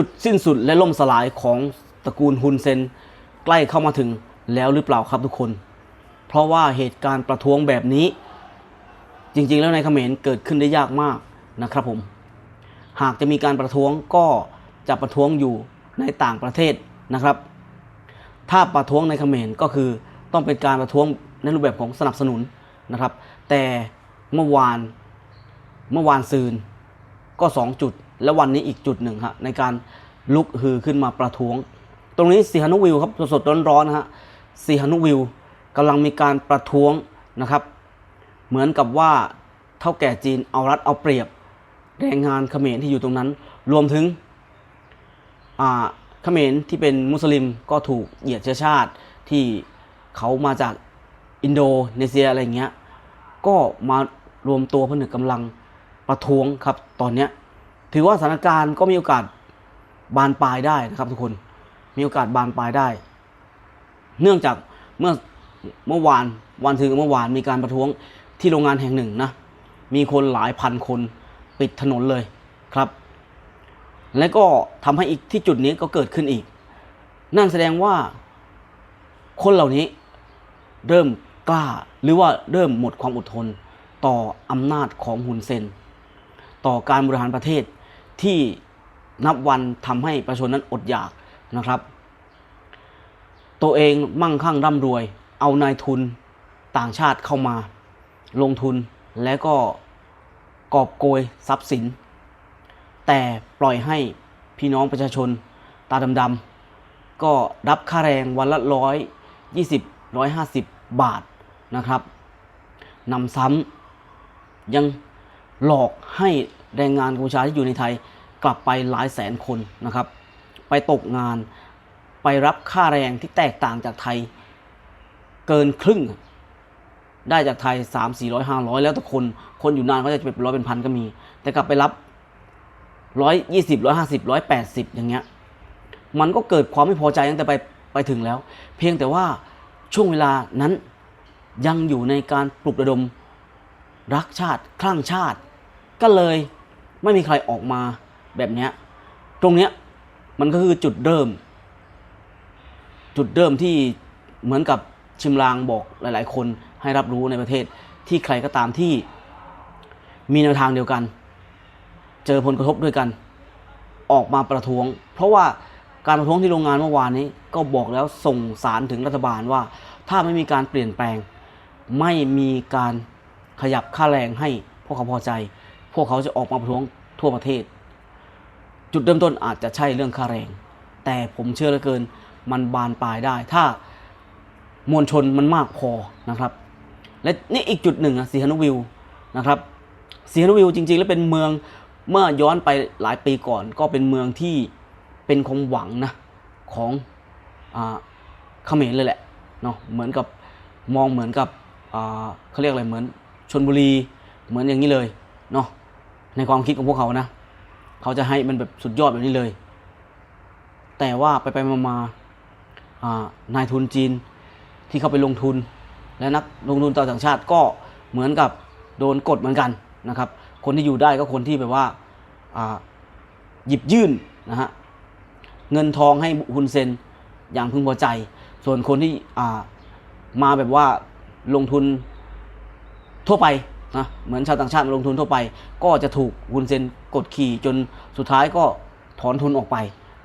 จุดสิ้นสุดและล่มสลายของตระกูลฮุนเซนใกล้เข้ามาถึงแล้วหรือเปล่าครับทุกคน เพราะว่าเหตุการณ์ประท้วงแบบนี้ จริงๆ แล้วในเขมรเกิดขึ้นได้ยากมากนะครับผม หากจะมีการประท้วงก็จะประท้วงอยู่ในต่างประเทศนะครับ ถ้าประท้วงในเขมรก็คือต้องเป็นการประท้วงในรูปแบบของสนับสนุนนะครับ แต่เมื่อวานเมื่อวานซืนก็ 2 จุด และวันนี้อีกจุดหนึ่งฮะในการลุกฮือขึ้นมาประท้วง ตรงนี้สีหนุวิวครับสดๆร้อนๆนะฮะสีหนุวิวกำลังมีการประท้วงนะครับ เหมือนกับว่าเท่าแก่จีนเอารัดเอาเปรียบแรงงานเขมรที่อยู่ตรงนั้น รวมถึงอ่าเขมรที่เป็นมุสลิมก็ถูกเหยียดเชื้อชาติที่เขามาจากอินโดนีเซียอะไรเงี้ยก็มารวมตัวผนึกกำลังประท้วงครับตอนเนี้ย ถือว่าสถานการณ์ก็มีโอกาสบานปลายได้นะครับทุกคนมีโอกาสบานปลายได้ เนื่องจากเมื่อเมื่อวานวันถึงเมื่อวานมีการประท้วงที่โรงงานแห่งหนึ่งนะมีคนหลายพันคนปิดถนนเลยครับ และก็ทำให้อีกที่จุดนี้ก็เกิดขึ้นอีก นั่นแสดงว่า คนเหล่านี้เริ่มกล้าหรือว่าเริ่มหมดความอดทน ต่ออำนาจของฮุนเซน ต่อการบริหารประเทศ ที่นับวันทำให้ประชาชนนั้นอดอยากนะครับ ตัวเองมั่งคั่งร่ำรวย เอานายทุนต่างชาติเข้ามา ลงทุนและก็กอบโกยทรัพย์สิน แต่ปล่อยให้พี่น้องประชาชนตาดำๆก็รับค่าแรงวันละร้อยยี่สิบร้อยห้าสิบบาทนะครับนำซ้ำยังหลอกให้ แรงงานกัมพูชาที่อยู่ในไทยกลับไปหลายแสนคนนะครับ ไปตกงานไปรับค่าแรงที่แตกต่างจากไทยเกินครึ่ง ได้จากไทย 3 4 0 0 500 แล้วแต่คน คนอยู่นานเขาจะเป็นร้อยเป็นพันก็มี แต่กลับไปรับ120 150 180อย่างเงี้ย มันก็เกิดความไม่พอใจตั้งแต่ไปไปถึงแล้ว เพียงแต่ว่าช่วงเวลานั้นยังอยู่ในการปลุกระดมรักชาติคลั่งชาติ ก็เลย ไม่มีใครออกมาแบบเนี้ยตรงเนี้ยมันก็คือจุดเริ่ม จุดเริ่มที่เหมือนกับชิมลางบอกหลาย ๆ คนให้รับรู้ในประเทศที่ใครก็ตามที่มีแนวทางเดียวกัน เจอผลกระทบด้วยกัน ออกมาประท้วง เพราะว่าการประท้วงที่โรงงานเมื่อวานนี้ ก็บอกแล้วส่งสารถึงรัฐบาลว่า ถ้าไม่มีการเปลี่ยนแปลง ไม่มีการขยับค่าแรงให้พวกเขาพอใจ วกเขาจะออกมาประท้วงทั่วประเทศ จุดเริ่มต้นอาจจะใช่เรื่องค่าแรง แต่ผมเชื่อเหลือเกินมันบานปลายได้ ถ้ามวลชนมันมากพอนะครับ และนี่อีกจุดหนึ่งอะสีหนุวิวนะครับสีหนุวิวจริง ๆ แล้วเป็นเมืองเมื่อย้อนไปหลายปีก่อน ก็เป็นเมืองที่เป็นความหวังนะของอเขมรเลยแหละเนาะเหมือนกับมองเหมือนกับเขาเรียกอะไรเหมือนชนบุรีเหมือนอย่างนี้เลยเนาะ ในความคิดของพวกเขานะ เขาจะให้มันแบบสุดยอดแบบนี้เลย แต่ว่าไปไปมามาานายทุนจีนที่เขาไปลงทุน และนักลงทุนต่างชาติก็เหมือนกับโดนกดเหมือนกันนะครับ คนที่อยู่ได้ก็คนที่แบบว่าหยิบยื่นนะฮะเงินทองให้ฮุนเซนอย่างพึงพอใจ ส่วนคนที่มาแบบว่าลงทุนทั่วไป นะเหมือนชาวต่างชาติมาลงทุนทั่วไป ก็จะถูกฮุนเซนกดขี่จนสุดท้ายก็ถอนทุนออกไป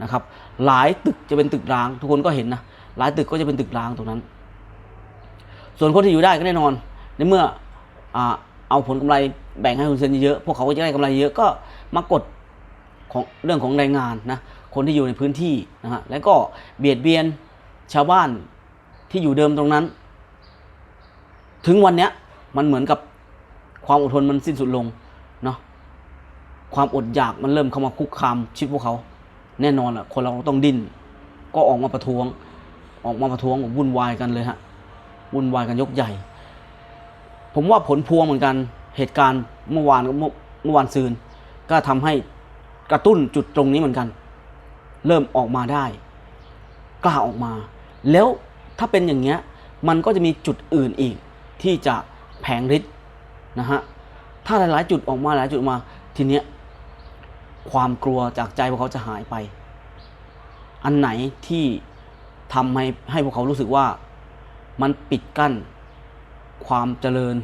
นะครับ หลายตึกจะเป็นตึกร้าง ทุกคนก็เห็นนะหลายตึกก็จะเป็นตึกร้างตรงนั้น ส่วนคนที่อยู่ได้ก็แน่นอน ในเมื่ออาเอาผลกำไรแบ่งให้คุณเซนเยอะพวกเขาก็จะได้กำไรเยอะก็มากดของเรื่องของแรงงานนะคนที่อยู่ในพื้นที่นะฮะแล้วก็เบียดเบียนชาวบ้านที่อยู่เดิมตรงนั้น ถึงวันเนี้ยมันเหมือนกับ ความอดทนมันสิ้นสุดลงเนาะความอดอยากมันเริ่มเข้ามาคุกคามชีวิตพวกเขา แน่นอนอะคนเราต้องดิ้นก็ออกมาประท้วง ออกมาประท้วงวุ่นวายกันเลยฮะวุ่นวายกันยกใหญ่ ผมว่าผลพวงเหมือนกันเหตุการณ์เมื่อวานเมื่อเมื่อวานซืน ก็ทำให้กระตุ้นจุดตรงนี้เหมือนกัน เริ่มออกมาได้ กล้าออกมา แล้วถ้าเป็นอย่างเงี้ยมันก็จะมีจุดอื่นอีกที่จะแผงฤทธิ์ นะฮะถ้าหลาย ๆ จุดออกมาหลายจุดมาทีเนี้ยความกลัวจากใจพวกเขาจะหายไป อันไหนที่ทำให้ให้พวกเขารู้สึกว่ามันปิดกั้น ความเจริญ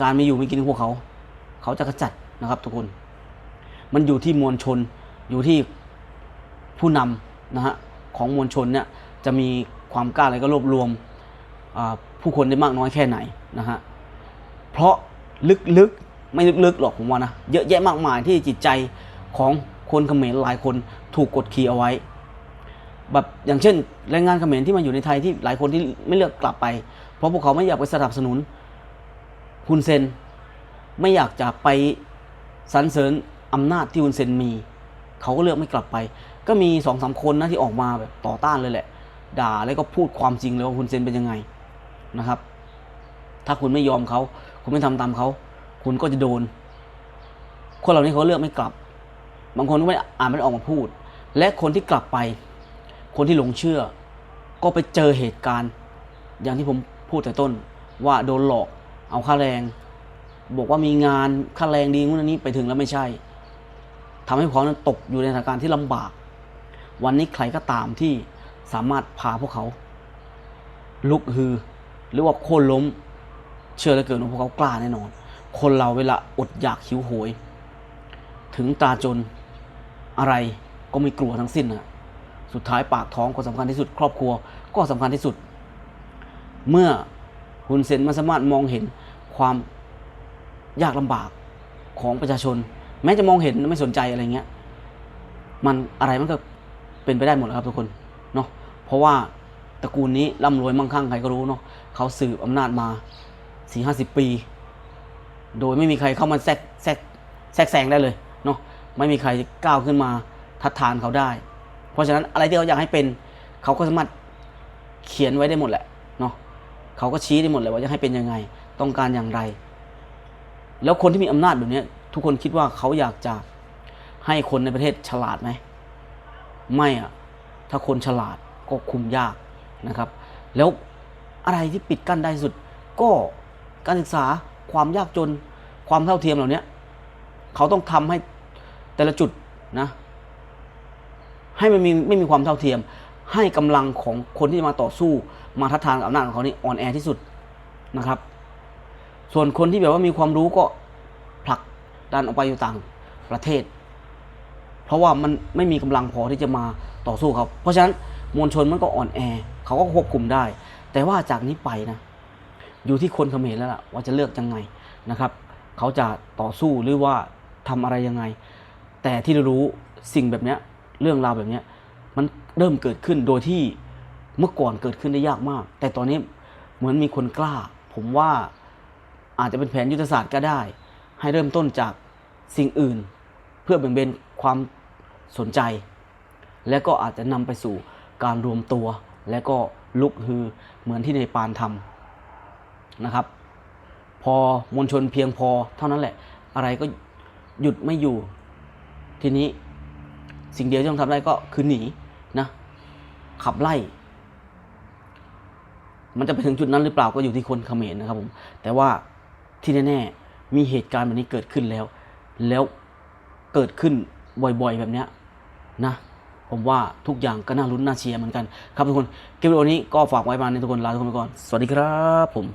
การไมีอยู่ไมีกินของพวกเขา เขาจะกระจัดนะครับทุกคน มันอยู่ที่มวลชนอยู่ที่ผู้นำนะฮะของมวลชนเนี่ยจะมีความกล้าอะไรก็รวบรวมผู้คนได้มากน้อยแค่ไหนนะฮะเพราะ ลึกๆ ไม่ลึกๆหรอกผมว่านะ เยอะแยะมากมายที่จิตใจของคนเขมรหลายคนถูกกดขี่เอาไว้ แบบอย่างเช่นแรงงานเขมรที่มาอยู่ในไทยที่หลายคนที่ไม่เลือกกลับไป เพราะพวกเขาไม่อยากไปสนับสนุนฮุนเซน ไม่อยากจะไปสรรเสริญอำนาจที่ฮุนเซนมี เขาก็เลือกไม่กลับไป ก็มีสองสามคนนะที่ออกมาแบบต่อต้านเลยแหละ ด่าแล้วก็พูดความจริงเลยว่าฮุนเซนเป็นยังไงนะครับ ถ้าคุณไม่ยอมเขา คุณไม่ทำตามเขา คุณก็จะโดน คนเหล่านี้เขาเลือกไม่กลับ บางคนก็ไม่อ่านไม่ออกมาพูด และคนที่กลับไป คนที่หลงเชื่อ ก็ไปเจอเหตุการณ์ อย่างที่ผมพูดแต่ต้น ว่าโดนหลอก เอาค่าแรง บอกว่ามีงานค่าแรงดีงู้นอันนี้ไปถึงแล้วไม่ใช่ทำให้พวกเขานั้นตกอยู่ในสถานการณ์ที่ลำบาก วันนี้ใครก็ตามที่สามารถพาพวกเขา ลุกฮือ หรือว่าโค่นล้ม เชื่อเหลือเกินว่าพวกเขากล้าแน่นอน คนเราเวลาอดอยากหิวโหย ถึงตาจนอะไรก็ไม่กลัวทั้งสิ้นนะสุดท้ายปากท้องก็สำคัญที่สุด ครอบครัวก็สำคัญที่สุด เมื่อฮุนเซนมันสามารถมองเห็นความยากลำบากของประชาชน แม้จะมองเห็นไม่สนใจอะไรเงี้ยมันอะไรมันก็เป็นไปได้หมดแล้วครับทุกคนเนาะเพราะว่าตระกูลนี้ร่ำรวยมั่งคั่งใครก็รู้เนาะเขาสืบอำนาจมา สี่ห้าสิบปี โดยไม่มีใครเข้ามาแทรกแทรกแทรกแซงได้เลยเนาะไม่มีใครก้าวขึ้นมาทัดทานเขาได้ เพราะฉะนั้นอะไรที่เขาอยากให้เป็นเขาก็สามารถเขียนไว้ได้หมดแหละเนาะเขาก็ชี้ได้หมดเลยว่าจะให้เป็นยังไง ต้องการอย่างไร แล้วคนที่มีอำนาจแบบเนี้ยทุกคนคิดว่าเขาอยากจะให้คนในประเทศฉลาดไหมไม่อะถ้าคนฉลาดก็คุมยากนะครับ แล้วอะไรที่ปิดกั้นได้สุดก็ การศึกษาความยากจนความเท่าเทียมเหล่านี้เขาต้องทำให้แต่ละจุดนะ ให้มันมีไม่มีความเท่าเทียม ให้กำลังของคนที่จะมาต่อสู้มาทัดทานกับอำนาจของเขานี่อ่อนแอที่สุดนะครับ ส่วนคนที่แบบว่ามีความรู้ก็ผลักดันออกไปอยู่ต่างประเทศ เพราะว่ามันไม่มีกำลังพอที่จะมาต่อสู้เขาเพราะฉะนั้นมวลชนมันก็อ่อนแอ เขาก็ควบคุมได้ แต่ว่าจากนี้ไปนะ อยู่ที่คนเขมรแล้วล่ะว่าจะเลือกยังไงนะครับ เขาจะต่อสู้หรือว่าทำอะไรยังไง แต่ที่เรารู้สิ่งแบบเนี้ยเรื่องราวแบบเนี้ยมันเริ่มเกิดขึ้นโดยที่เมื่อก่อนเกิดขึ้นได้ยากมาก แต่ตอนนี้เหมือนมีคนกล้า ผมว่าอาจจะเป็นแผนยุทธศาสตร์ก็ได้ ให้เริ่มต้นจากสิ่งอื่น เพื่อแบ่งเบนความสนใจ และก็อาจจะนำไปสู่การรวมตัว และก็ลุกฮือเหมือนที่ในปานทำ นะครับ พอมวลชนเพียงพอเท่านั้นแหละ อะไรก็หยุดไม่อยู่ ทีนี้สิ่งเดียวที่ต้องทำได้ก็คือหนีนะขับไล่ มันจะไปถึงจุดนั้นหรือเปล่าก็อยู่ที่คนเขมรนะครับผมแต่ว่าที่แน่ๆมีเหตุการณ์แบบนี้เกิดขึ้นแล้ว แล้วเกิดขึ้นบ่อยๆ แบบเนี้ยนะผมว่าทุกอย่างก็น่าลุ้นน่าเชียร์เหมือนกัน ครับทุกคนคลิปวิดีโอนี้ก็ฝากไว้มาในทุกคนลาทุกคนไปก่อน สวัสดีครับผม